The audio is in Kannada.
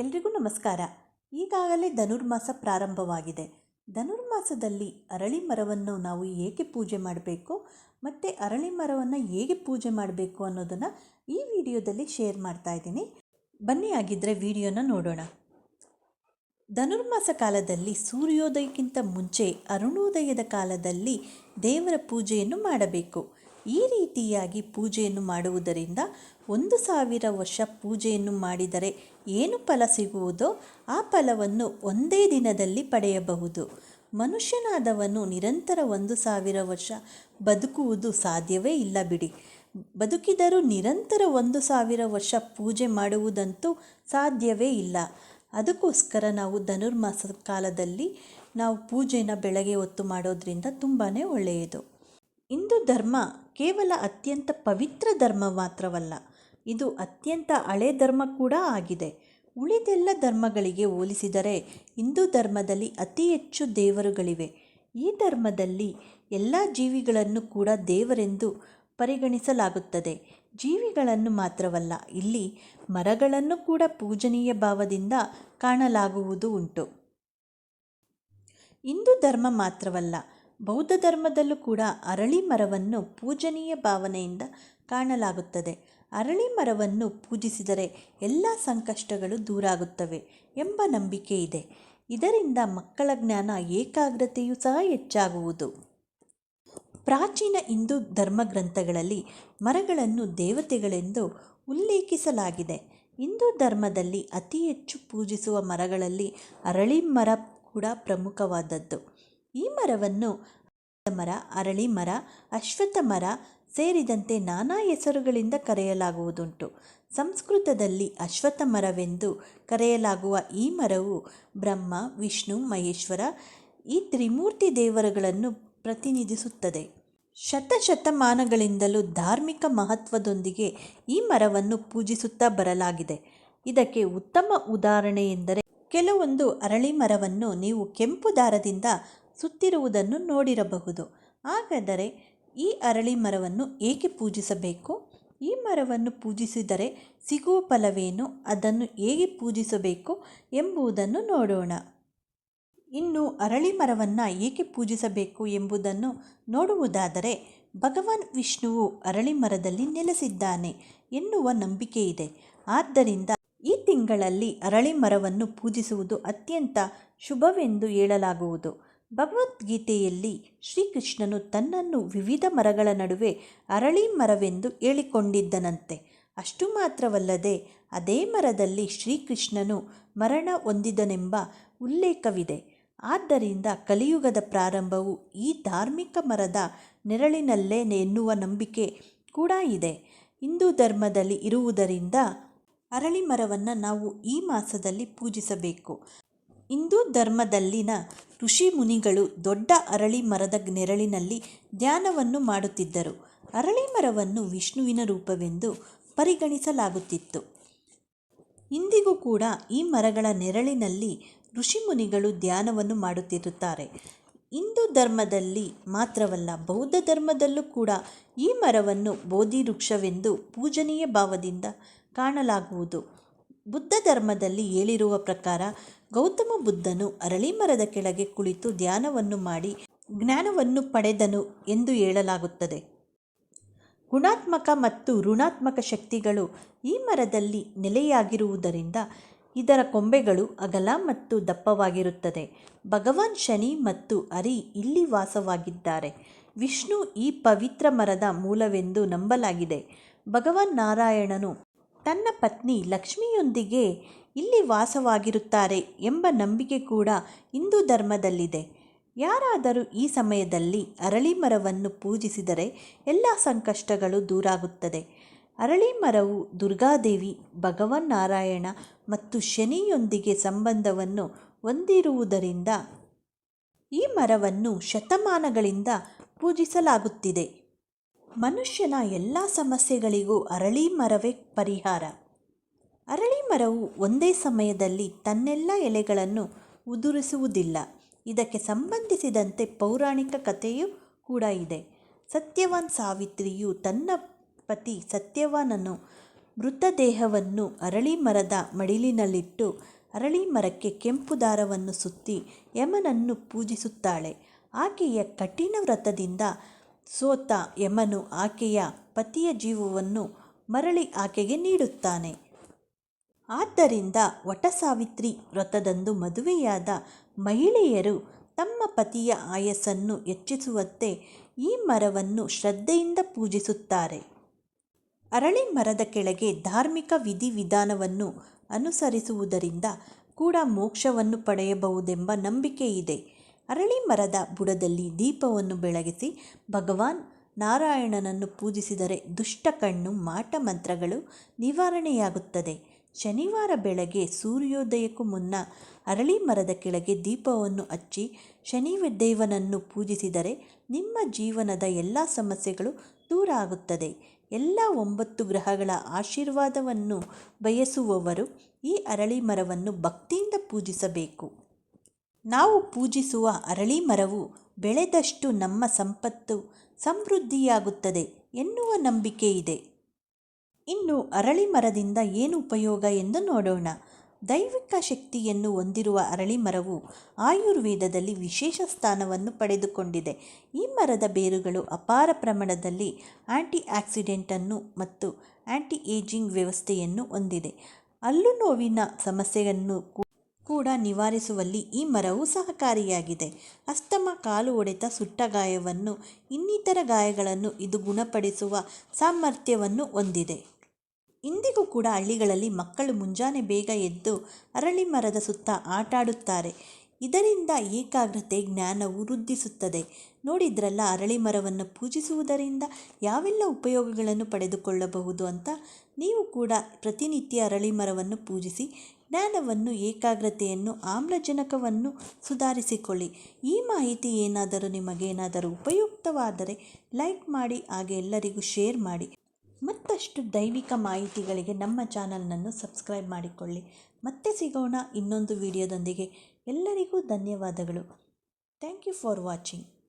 ಎಲ್ರಿಗೂ ನಮಸ್ಕಾರ. ಈಗಾಗಲೇ ಧನುರ್ಮಾಸ ಪ್ರಾರಂಭವಾಗಿದೆ. ಧನುರ್ಮಾಸದಲ್ಲಿ ಅರಳಿ ಮರವನ್ನು ನಾವು ಏಕೆ ಪೂಜೆ ಮಾಡಬೇಕು, ಮತ್ತು ಅರಳಿ ಮರವನ್ನು ಹೇಗೆ ಪೂಜೆ ಮಾಡಬೇಕು ಅನ್ನೋದನ್ನು ಈ ವಿಡಿಯೋದಲ್ಲಿ ಶೇರ್ ಮಾಡ್ತಾ ಇದ್ದೀನಿ. ಬನ್ನಿ ಆಗಿದ್ದರೆ ವಿಡಿಯೋನ ನೋಡೋಣ. ಧನುರ್ಮಾಸ ಕಾಲದಲ್ಲಿ ಸೂರ್ಯೋದಯಕ್ಕಿಂತ ಮುಂಚೆ ಅರುಣೋದಯದ ಕಾಲದಲ್ಲಿ ದೇವರ ಪೂಜೆಯನ್ನು ಮಾಡಬೇಕು. ಈ ರೀತಿಯಾಗಿ ಪೂಜೆಯನ್ನು ಮಾಡುವುದರಿಂದ ಒಂದು ಸಾವಿರ ವರ್ಷ ಪೂಜೆಯನ್ನು ಮಾಡಿದರೆ ಏನು ಫಲ ಸಿಗುವುದೋ ಆ ಫಲವನ್ನು ಒಂದೇ ದಿನದಲ್ಲಿ ಪಡೆಯಬಹುದು. ಮನುಷ್ಯನಾದವನು ನಿರಂತರ ಒಂದು ಸಾವಿರ ವರ್ಷ ಬದುಕುವುದು ಸಾಧ್ಯವೇ ಇಲ್ಲ ಬಿಡಿ. ಬದುಕಿದರೂ ನಿರಂತರ ಒಂದು ಸಾವಿರ ವರ್ಷ ಪೂಜೆ ಮಾಡುವುದಂತೂ ಸಾಧ್ಯವೇ ಇಲ್ಲ. ಅದಕ್ಕೋಸ್ಕರ ನಾವು ಧನುರ್ಮಾಸ ಕಾಲದಲ್ಲಿ ನಾವು ಪೂಜೆನ ಬೆಳಗ್ಗೆ ಹೊತ್ತು ಮಾಡೋದ್ರಿಂದ ತುಂಬಾ ಒಳ್ಳೆಯದು. ಹಿಂದೂ ಧರ್ಮ ಕೇವಲ ಅತ್ಯಂತ ಪವಿತ್ರ ಧರ್ಮ ಮಾತ್ರವಲ್ಲ. ಇದು ಅತ್ಯಂತ ಹಳೆ ಧರ್ಮ ಕೂಡ ಆಗಿದೆ. ಉಳಿದೆಲ್ಲ ಧರ್ಮಗಳಿಗೆ ಹೋಲಿಸಿದರೆ ಹಿಂದೂ ಧರ್ಮದಲ್ಲಿ ಅತಿ ಹೆಚ್ಚು ದೇವರುಗಳಿವೆ. ಈ ಧರ್ಮದಲ್ಲಿ ಎಲ್ಲ ಜೀವಿಗಳನ್ನು ಕೂಡ ದೇವರೆಂದು ಪರಿಗಣಿಸಲಾಗುತ್ತದೆ. ಜೀವಿಗಳನ್ನು ಮಾತ್ರವಲ್ಲ, ಇಲ್ಲಿ ಮರಗಳನ್ನು ಕೂಡ ಪೂಜನೀಯ ಭಾವದಿಂದ ಕಾಣಲಾಗುವುದು ಉಂಟು. ಹಿಂದೂ ಧರ್ಮ ಮಾತ್ರವಲ್ಲ, ಬೌದ್ಧ ಧರ್ಮದಲ್ಲೂ ಕೂಡ ಅರಳಿ ಮರವನ್ನು ಪೂಜನೀಯ ಭಾವನೆಯಿಂದ ಕಾಣಲಾಗುತ್ತದೆ. ಅರಳಿ ಮರವನ್ನು ಪೂಜಿಸಿದರೆ ಎಲ್ಲ ಸಂಕಷ್ಟಗಳು ದೂರಾಗುತ್ತವೆ ಎಂಬ ನಂಬಿಕೆ ಇದೆ. ಇದರಿಂದ ಮಕ್ಕಳ ಜ್ಞಾನ ಏಕಾಗ್ರತೆಯೂ ಸಹ ಹೆಚ್ಚಾಗುವುದು. ಪ್ರಾಚೀನ ಹಿಂದೂ ಧರ್ಮಗ್ರಂಥಗಳಲ್ಲಿ ಮರಗಳನ್ನು ದೇವತೆಗಳೆಂದು ಉಲ್ಲೇಖಿಸಲಾಗಿದೆ. ಹಿಂದೂ ಧರ್ಮದಲ್ಲಿ ಅತಿ ಹೆಚ್ಚು ಪೂಜಿಸುವ ಮರಗಳಲ್ಲಿ ಅರಳಿ ಮರ ಕೂಡ ಪ್ರಮುಖವಾದದ್ದು. ಈ ಮರವನ್ನು ಮರ, ಅರಳಿ ಮರ, ಅಶ್ವತ್ಥ ಮರ ಸೇರಿದಂತೆ ನಾನಾ ಹೆಸರುಗಳಿಂದ ಕರೆಯಲಾಗುವುದುಂಟು. ಸಂಸ್ಕೃತದಲ್ಲಿ ಅಶ್ವಥ ಮರವೆಂದು ಕರೆಯಲಾಗುವ ಈ ಮರವು ಬ್ರಹ್ಮ, ವಿಷ್ಣು, ಮಹೇಶ್ವರ ಈ ತ್ರಿಮೂರ್ತಿ ದೇವರುಗಳನ್ನು ಪ್ರತಿನಿಧಿಸುತ್ತದೆ. ಶತಶತಮಾನಗಳಿಂದಲೂ ಧಾರ್ಮಿಕ ಮಹತ್ವದೊಂದಿಗೆ ಈ ಮರವನ್ನು ಪೂಜಿಸುತ್ತಾ ಬರಲಾಗಿದೆ. ಇದಕ್ಕೆ ಉತ್ತಮ ಉದಾಹರಣೆ ಎಂದರೆ ಕೆಲವೊಂದು ಅರಳಿ ಮರವನ್ನು ನೀವು ಕೆಂಪು ದಾರದಿಂದ ಸುತ್ತಿರುವುದನ್ನು ನೋಡಿರಬಹುದು. ಹಾಗಾದರೆ ಈ ಅರಳಿ ಮರವನ್ನು ಏಕೆ ಪೂಜಿಸಬೇಕು? ಈ ಮರವನ್ನು ಪೂಜಿಸಿದರೆ ಸಿಗುವ ಫಲವೇನು? ಅದನ್ನು ಹೇಗೆ ಪೂಜಿಸಬೇಕು ಎಂಬುದನ್ನು ನೋಡೋಣ. ಇನ್ನು ಅರಳಿ ಮರವನ್ನು ಏಕೆ ಪೂಜಿಸಬೇಕು ಎಂಬುದನ್ನು ನೋಡುವುದಾದರೆ, ಭಗವಾನ್ ವಿಷ್ಣುವು ಅರಳಿ ಮರದಲ್ಲಿ ನೆಲೆಸಿದ್ದಾನೆ ಎನ್ನುವ ನಂಬಿಕೆ ಇದೆ ಆದ್ದರಿಂದ ಈ ತಿಂಗಳಲ್ಲಿ ಅರಳಿ ಮರವನ್ನು ಪೂಜಿಸುವುದು ಅತ್ಯಂತ ಶುಭವೆಂದು ಹೇಳಲಾಗುವುದು. ಭಗವದ್ಗೀತೆಯಲ್ಲಿ ಶ್ರೀಕೃಷ್ಣನು ತನ್ನನ್ನು ವಿವಿಧ ಮರಗಳ ನಡುವೆ ಅರಳಿ ಮರವೆಂದು ಹೇಳಿಕೊಂಡಿದ್ದನಂತೆ. ಅಷ್ಟು ಮಾತ್ರವಲ್ಲದೆ ಅದೇ ಮರದಲ್ಲಿ ಶ್ರೀಕೃಷ್ಣನು ಮರಣ ಹೊಂದಿದನೆಂಬ ಉಲ್ಲೇಖವಿದೆ. ಆದ್ದರಿಂದ ಕಲಿಯುಗದ ಪ್ರಾರಂಭವು ಈ ಧಾರ್ಮಿಕ ಮರದ ನೆರಳಿನಲ್ಲೇ ಎನ್ನುವ ನಂಬಿಕೆ ಕೂಡ ಇದೆ. ಹಿಂದೂ ಧರ್ಮದಲ್ಲಿ ಇರುವುದರಿಂದ ಅರಳಿ ಮರವನ್ನು ನಾವು ಈ ಮಾಸದಲ್ಲಿ ಪೂಜಿಸಬೇಕು. ಹಿಂದೂ ಧರ್ಮದಲ್ಲಿನ ಋಷಿ ಮುನಿಗಳು ದೊಡ್ಡ ಅರಳಿ ಮರದ ನೆರಳಿನಲ್ಲಿ ಧ್ಯಾನವನ್ನು ಮಾಡುತ್ತಿದ್ದರು. ಅರಳಿ ಮರವನ್ನು ವಿಷ್ಣುವಿನ ರೂಪವೆಂದು ಪರಿಗಣಿಸಲಾಗುತ್ತಿತ್ತು. ಇಂದಿಗೂ ಕೂಡ ಈ ಮರಗಳ ನೆರಳಿನಲ್ಲಿ ಋಷಿಮುನಿಗಳು ಧ್ಯಾನವನ್ನು ಮಾಡುತ್ತಿರುತ್ತಾರೆ. ಹಿಂದೂ ಧರ್ಮದಲ್ಲಿ ಮಾತ್ರವಲ್ಲ, ಬೌದ್ಧ ಧರ್ಮದಲ್ಲೂ ಕೂಡ ಈ ಮರವನ್ನು ಬೋಧಿ ವೃಕ್ಷವೆಂದು ಪೂಜನೀಯ ಭಾವದಿಂದ ಕಾಣಲಾಗುವುದು. ಬುದ್ಧ ಧರ್ಮದಲ್ಲಿ ಹೇಳಿರುವ ಪ್ರಕಾರ ಗೌತಮ ಬುದ್ಧನು ಅರಳಿ ಮರದ ಕೆಳಗೆ ಕುಳಿತು ಧ್ಯಾನವನ್ನು ಮಾಡಿ ಜ್ಞಾನವನ್ನು ಪಡೆದನು ಎಂದು ಹೇಳಲಾಗುತ್ತದೆ. ಗುಣಾತ್ಮಕ ಮತ್ತು ಋಣಾತ್ಮಕ ಶಕ್ತಿಗಳು ಈ ಮರದಲ್ಲಿ ನೆಲೆಯಾಗಿರುವುದರಿಂದ ಇದರ ಕೊಂಬೆಗಳು ಅಗಲ ಮತ್ತು ದಪ್ಪವಾಗಿರುತ್ತದೆ. ಭಗವಾನ್ ಶನಿ ಮತ್ತು ಹರಿ ಇಲ್ಲಿ ವಾಸವಾಗಿದ್ದಾರೆ. ವಿಷ್ಣು ಈ ಪವಿತ್ರ ಮರದ ಮೂಲವೆಂದು ನಂಬಲಾಗಿದೆ. ಭಗವಾನ್ ನಾರಾಯಣನು ತನ್ನ ಪತ್ನಿ ಲಕ್ಷ್ಮಿಯೊಂದಿಗೆ ಇಲ್ಲಿ ವಾಸವಾಗಿರುತ್ತಾರೆ ಎಂಬ ನಂಬಿಕೆ ಕೂಡ ಹಿಂದೂ ಧರ್ಮದಲ್ಲಿದೆ. ಯಾರಾದರೂ ಈ ಸಮಯದಲ್ಲಿ ಅರಳಿ ಮರವನ್ನು ಪೂಜಿಸಿದರೆ ಎಲ್ಲ ಸಂಕಷ್ಟಗಳು ದೂರಾಗುತ್ತದೆ. ಅರಳಿ ಮರವು ದುರ್ಗಾದೇವಿ, ಭಗವನ್ ನಾರಾಯಣ ಮತ್ತು ಶನಿಯೊಂದಿಗೆ ಸಂಬಂಧವನ್ನು ಹೊಂದಿರುವುದರಿಂದ ಈ ಮರವನ್ನು ಶತಮಾನಗಳಿಂದ ಪೂಜಿಸಲಾಗುತ್ತಿದೆ. ಮನುಷ್ಯನ ಎಲ್ಲ ಸಮಸ್ಯೆಗಳಿಗೂ ಅರಳಿ ಮರವೇ ಪರಿಹಾರ. ಅರಳಿ ಮರವು ಒಂದೇ ಸಮಯದಲ್ಲಿ ತನ್ನೆಲ್ಲ ಎಲೆಗಳನ್ನು ಉದುರಿಸುವುದಿಲ್ಲ. ಇದಕ್ಕೆ ಸಂಬಂಧಿಸಿದಂತೆ ಪೌರಾಣಿಕ ಕಥೆಯೂ ಕೂಡ ಇದೆ. ಸತ್ಯವಾನ್ ಸಾವಿತ್ರಿಯು ತನ್ನ ಪತಿ ಸತ್ಯವಾನನು ಮೃತದೇಹವನ್ನು ಅರಳಿ ಮರದ ಮಡಿಲಿನಲ್ಲಿಟ್ಟು ಅರಳಿ ಮರಕ್ಕೆ ಕೆಂಪು ದಾರವನ್ನು ಸುತ್ತಿ ಯಮನನ್ನು ಪೂಜಿಸುತ್ತಾಳೆ. ಆಕೆಯ ಕಠಿಣ ವ್ರತದಿಂದ ಸೋತ ಯಮನು ಆಕೆಯ ಪತಿಯ ಜೀವವನ್ನು ಮರಳಿ ಆಕೆಗೆ ನೀಡುತ್ತಾನೆ. ಆದ್ದರಿಂದ ವಟಸಾವಿತ್ರಿ ವ್ರತದಂದು ಮದುವೆಯಾದ ಮಹಿಳೆಯರು ತಮ್ಮ ಪತಿಯ ಆಯಸ್ಸನ್ನು ಹೆಚ್ಚಿಸುವಂತೆ ಈ ಮರವನ್ನು ಶ್ರದ್ಧೆಯಿಂದ ಪೂಜಿಸುತ್ತಾರೆ. ಅರಳಿ ಮರದ ಕೆಳಗೆ ಧಾರ್ಮಿಕ ವಿಧಿವಿಧಾನವನ್ನು ಅನುಸರಿಸುವುದರಿಂದ ಕೂಡ ಮೋಕ್ಷವನ್ನು ಪಡೆಯಬಹುದೆಂಬ ಇದೆ ಅರಳಿ ಮರದ ಬುಡದಲ್ಲಿ ದೀಪವನ್ನು ಬೆಳಗಿಸಿ ಭಗವಾನ್ ನಾರಾಯಣನನ್ನು ಪೂಜಿಸಿದರೆ ದುಷ್ಟ ಕಣ್ಣು ಮಾಟ ಮಂತ್ರಗಳು ನಿವಾರಣೆಯಾಗುತ್ತದೆ. ಶನಿವಾರ ಬೆಳಗ್ಗೆ ಸೂರ್ಯೋದಯಕ್ಕೂ ಮುನ್ನ ಅರಳಿ ಮರದ ಕೆಳಗೆ ದೀಪವನ್ನು ಹಚ್ಚಿ ಶನಿದೇವನನ್ನು ಪೂಜಿಸಿದರೆ ನಿಮ್ಮ ಜೀವನದ ಎಲ್ಲ ಸಮಸ್ಯೆಗಳು ದೂರ ಆಗುತ್ತದೆ. ಎಲ್ಲ ಒಂಬತ್ತು ಗ್ರಹಗಳ ಆಶೀರ್ವಾದವನ್ನು ಬಯಸುವವರು ಈ ಅರಳಿ ಮರವನ್ನು ಭಕ್ತಿಯಿಂದ ಪೂಜಿಸಬೇಕು. ನಾವು ಪೂಜಿಸುವ ಅರಳಿ ಮರವು ಬೆಳೆದಷ್ಟು ನಮ್ಮ ಸಂಪತ್ತು ಸಮೃದ್ಧಿಯಾಗುತ್ತದೆ ಎನ್ನುವ ನಂಬಿಕೆ ಇದೆ. ಇನ್ನು ಅರಳಿ ಮರದಿಂದ ಏನು ಉಪಯೋಗ ಎಂದು ನೋಡೋಣ. ದೈವಿಕ ಶಕ್ತಿಯನ್ನು ಹೊಂದಿರುವ ಅರಳಿ ಮರವು ಆಯುರ್ವೇದದಲ್ಲಿ ವಿಶೇಷ ಸ್ಥಾನವನ್ನು ಪಡೆದುಕೊಂಡಿದೆ. ಈ ಮರದ ಬೇರುಗಳು ಅಪಾರ ಪ್ರಮಾಣದಲ್ಲಿ ಆಂಟಿ ಆಕ್ಸಿಡೆಂಟನ್ನು ಮತ್ತು ಆ್ಯಂಟಿ ಏಜಿಂಗ್ ವ್ಯವಸ್ಥೆಯನ್ನು ಹೊಂದಿದೆ. ಹಲ್ಲು ನೋವಿನ ಸಮಸ್ಯೆಯನ್ನು ಕೂಡ ನಿವಾರಿಸುವಲ್ಲಿ ಈ ಮರವು ಸಹಕಾರಿಯಾಗಿದೆ. ಅಸ್ತಮ ಕಾಲು ಒಡೆತ ಸುಟ್ಟ ಗಾಯವನ್ನು, ಇನ್ನಿತರ ಗಾಯಗಳನ್ನು ಇದು ಗುಣಪಡಿಸುವ ಸಾಮರ್ಥ್ಯವನ್ನು ಹೊಂದಿದೆ. ಇಂದಿಗೂ ಕೂಡ ಹಳ್ಳಿಗಳಲ್ಲಿ ಮಕ್ಕಳು ಮುಂಜಾನೆ ಬೇಗ ಎದ್ದು ಅರಳಿ ಮರದ ಸುತ್ತ ಆಟಾಡುತ್ತಾರೆ. ಇದರಿಂದ ಏಕಾಗ್ರತೆ, ಜ್ಞಾನವು ವೃದ್ಧಿಸುತ್ತದೆ. ನೋಡಿದ್ರಲ್ಲ, ಅರಳಿ ಮರವನ್ನು ಪೂಜಿಸುವುದರಿಂದ ಯಾವೆಲ್ಲ ಉಪಯೋಗಗಳನ್ನು ಪಡೆದುಕೊಳ್ಳಬಹುದು ಅಂತ? ನೀವು ಕೂಡ ಪ್ರತಿನಿತ್ಯ ಅರಳಿ ಮರವನ್ನು ಪೂಜಿಸಿ ಜ್ಞಾನವನ್ನು, ಏಕಾಗ್ರತೆಯನ್ನು, ಆಮ್ಲಜನಕವನ್ನು ಸುಧಾರಿಸಿಕೊಳ್ಳಿ. ಈ ಮಾಹಿತಿ ಏನಾದರೂ ನಿಮಗೇನಾದರೂ ಉಪಯುಕ್ತವಾದರೆ ಲೈಕ್ ಮಾಡಿ, ಹಾಗೆ ಎಲ್ಲರಿಗೂ ಶೇರ್ ಮಾಡಿ. ಮತ್ತಷ್ಟು ದೈವಿಕ ಮಾಹಿತಿಗಳಿಗೆ ನಮ್ಮ ಚಾನಲ್ನನ್ನು ಸಬ್ಸ್ಕ್ರೈಬ್ ಮಾಡಿಕೊಳ್ಳಿ. ಮತ್ತೆ ಸಿಗೋಣ ಇನ್ನೊಂದು ವಿಡಿಯೋದೊಂದಿಗೆ. ಎಲ್ಲರಿಗೂ ಧನ್ಯವಾದಗಳು. Thank you for watching.